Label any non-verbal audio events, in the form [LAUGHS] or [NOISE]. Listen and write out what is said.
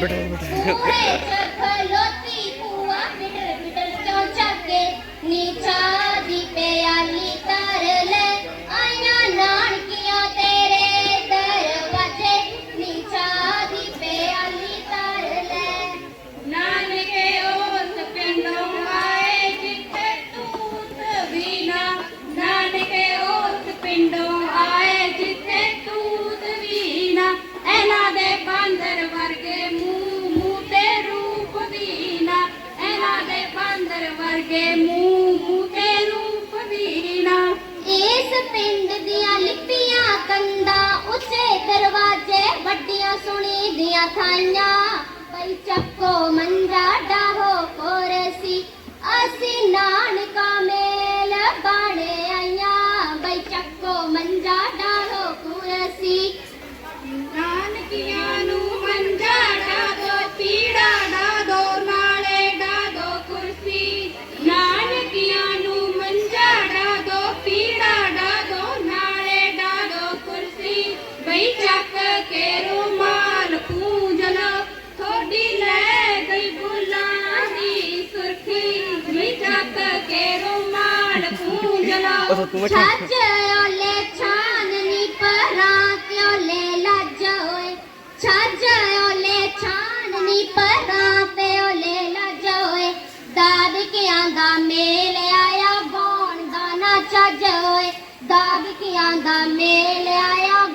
Bring it. [LAUGHS] ਕੇ ਮੂੰਹ ਤੇ ਰੂਪ ਵੀਣਾ। ਇਸ ਪਿੰਡ ਦੀਆਂ ਲਿਪੀਆਂ ਕੰਦਾ ਉਸੇ ਦਰਵਾਜ਼ੇ ਵੱਡੀਆਂ ਸੁਣੀ ਦੀਆਂ ਥਾਈਆਂ। ਪਈ ਚੱਕੋ ਮੰਜਾ ਝਾੜੂ ਛੱਜ ਓਲੇ ਛਾਨਨੀ ਪਰਾਂ ਤੇ ਓਲੇ ਲੱਜ ਹੋਏ ਛੱਜ ਓਲੇ ਛਾਨਨੀ ਪਰਾਂ ਤੇ ਓਲੇ ਲੱਜ ਹੋਏ ਦਾਦਕਿਆਂ ਦਾ ਮੇਲ ਆਇਆ ਗੋਣ ਦਾ ਨਾ ਛੱਜ ਹੋਏ ਦਾਦਕਿਆਂ ਦਾ ਮੇਲ ਆਇਆ